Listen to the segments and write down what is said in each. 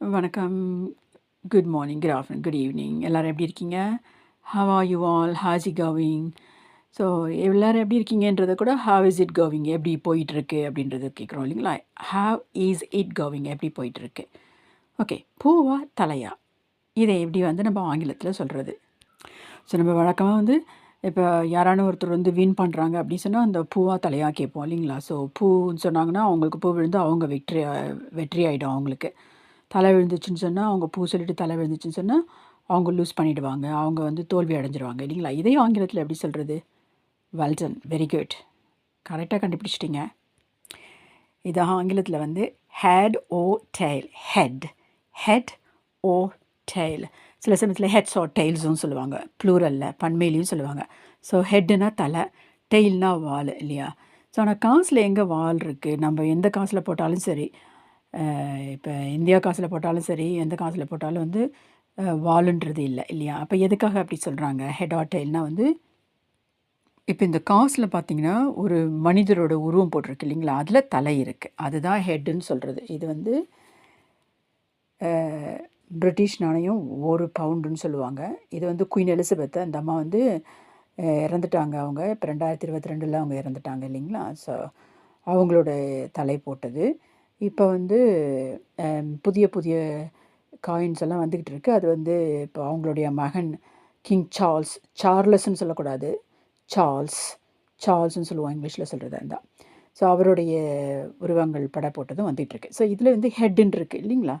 வணக்கம். Good morning, good afternoon, good evening. எல்லோரும் எப்படி இருக்கீங்க? How are you all? Has it going? So எல்லோரும் எப்படி இருக்கீங்கன்றத கூட ஹவ் இஸ் இட் கோவிங்? எப்படி போயிட்டுருக்கு அப்படின்றது கேட்குறோம் இல்லைங்களா? How is it going? எப்படி போயிட்டுருக்கு? ஓகே. பூவா? தலையா? இதை எப்படி வந்து நம்ம ஆங்கிலத்தில் சொல்கிறது ஸோ நம்ம வழக்கமாக வந்து இப்போ யாரான ஒருத்தர் வந்து வின் பண்ணுறாங்க அப்படின்னு சொன்னால் அந்த பூவா? தலையாக கேட்போம் இல்லைங்களா? ஸோ பூன்னு சொன்னாங்கன்னா, அவங்களுக்கு பூ விழுந்து அவங்க வெற்றி வெற்றி ஆகிடும் அவங்களுக்கு. தலை விழுந்துச்சுன்னு சொன்னால் அவங்க பூ சொல்லிட்டு தலை விழுந்துச்சுன்னு சொன்னால் அவங்க லூஸ் பண்ணிடுவாங்க. அவங்க வந்து தோல்வி அடைஞ்சிருவாங்க இல்லைங்களா? இதே ஆங்கிலத்தில் எப்படி சொல்கிறது வெல்டன் வெரி குட். கரெக்டாக கண்டுபிடிச்சிட்டிங்க இது ஆங்கிலத்தில் வந்து head or tail. Head. Head or tail. சில சமயத்தில் ஹெட்ஸ் ஆர் டெயில்ஸும் சொல்லுவாங்க. ப்ளூரல்ல பன்மையிலையும் சொல்லுவாங்க. ஸோ ஹெட்டுனா தலை, டெயில்னா வால் இல்லையா? ஸோ ஆனால் காசில் எங்கே வால் இருக்குது நம்ம எந்த காசில் போட்டாலும் சரி, இப்போ இந்தியா காசில் போட்டாலும் சரி, எந்த காசில் போட்டாலும் வந்து வாலுன்றது இல்லை இல்லையா? அப்போ எதுக்காக அப்படி சொல்கிறாங்க ஹெட் ஆர் வந்து இப்போ இந்த காசில் பார்த்தீங்கன்னா, ஒரு மனிதரோட உருவம் போட்டிருக்கு இல்லைங்களா? அதில் தலை இருக்குது அதுதான் ஹெட்டுன்னு சொல்கிறது இது வந்து பிரிட்டிஷ் நாணயம் ஒரு பவுண்டுன்னு சொல்லுவாங்க. இது வந்து குயின் எலிசபெத் அந்த அம்மா வந்து இறந்துட்டாங்க அவங்க. இப்போ ரெண்டாயிரத்து இருபத்தி ரெண்டில் அவங்க இறந்துட்டாங்க இல்லைங்களா? ஸோ அவங்களோட தலை போட்டது. இப்போ வந்து புதிய புதிய காயின்ஸ் எல்லாம் வந்துக்கிட்டு இருக்குது அது வந்து இப்போ அவங்களுடைய மகன் கிங் சார்ல்ஸ் சார்லஸ்ன்னு சொல்லக்கூடாது. சார்ல்ஸ் சார்ல்ஸ்ன்னு சொல்லுவோம் இங்கிலீஷில் சொல்கிறது அதான். ஸோ அவருடைய உருவங்கள் பட போட்டதும் வந்துகிட்ருக்கு ஸோ இதில் வந்து ஹெட்டுன்னு இருக்குது இல்லைங்களா?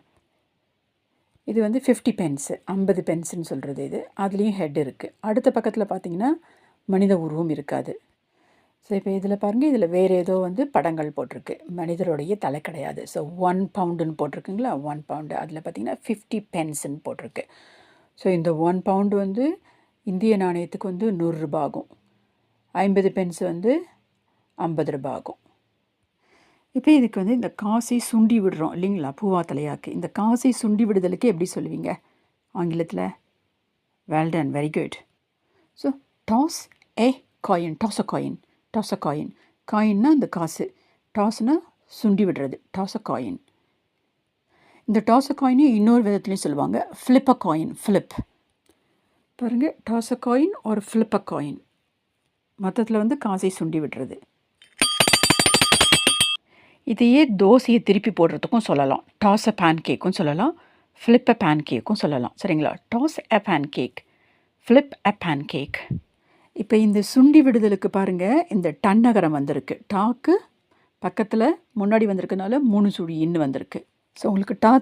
இது வந்து ஃபிஃப்டி பென்ஸு ஐம்பது பென்ஸுன்னு சொல்கிறது இது. அதுலேயும் ஹெட் இருக்குது அடுத்த பக்கத்தில் பார்த்தீங்கன்னா, மனித உருவம் இருக்காது. ஸோ இப்போ இதில் பாருங்கள் இதில் வேறு ஏதோ வந்து படங்கள் போட்டிருக்கு. மனிதருடைய தலை கிடையாது. ஸோ ஒன் பவுண்டுன்னு போட்டிருக்குங்களா? One pound. அதில் பார்த்தீங்கன்னா 50 பென்ஸ்ன்னு போட்டிருக்கு. ஸோ இந்த ஒன் பவுண்டு வந்து இந்திய நாணயத்துக்கு வந்து நூறுரூபா ஆகும். 50 பென்ஸ் வந்து ஐம்பது ரூபா ஆகும். இப்போ இதுக்கு வந்து இந்த காசை சுண்டி விடுறோம் இல்லைங்களா? பூவா? தலையாக்கு. இந்த காசை சுண்டி விடுதலுக்கு எப்படி சொல்லுவீங்க? ஆங்கிலத்தில் well done. Very good. So toss a coin. Toss a coin. Toss a coin. காயின்னா இந்த காசு. டாஸ்னா சுண்டி விடுறது. Toss a coin. இந்த டாஸ் அ காயினே இன்னொரு விதத்துலேயும் சொல்லுவாங்க. Flip a coin. ஃப்ளிப் பாருங்கள் டாஸ் அ காயின் ஒரு ஃப்ளிப் அ காயின். மொத்தத்தில் வந்து காசை சுண்டி விடுறது. இதையே தோசையை திருப்பி போடுறதுக்கும் சொல்லலாம். டாஸ் அ பேன் கேக்கும் சொல்லலாம். ஃப்ளிப் அ பேன் கேக்கும் சொல்லலாம். சரிங்களா? Toss a pancake. Flip a pancake. இப்போ இந்த சுண்டி விடுதலுக்கு பாருங்கள் இந்த டன்னகரம் வந்திருக்கு. டாக்கு பக்கத்தில் முன்னாடி வந்திருக்கனால மூணு சுழி இன்னு வந்திருக்கு. ஸோ உங்களுக்கு டா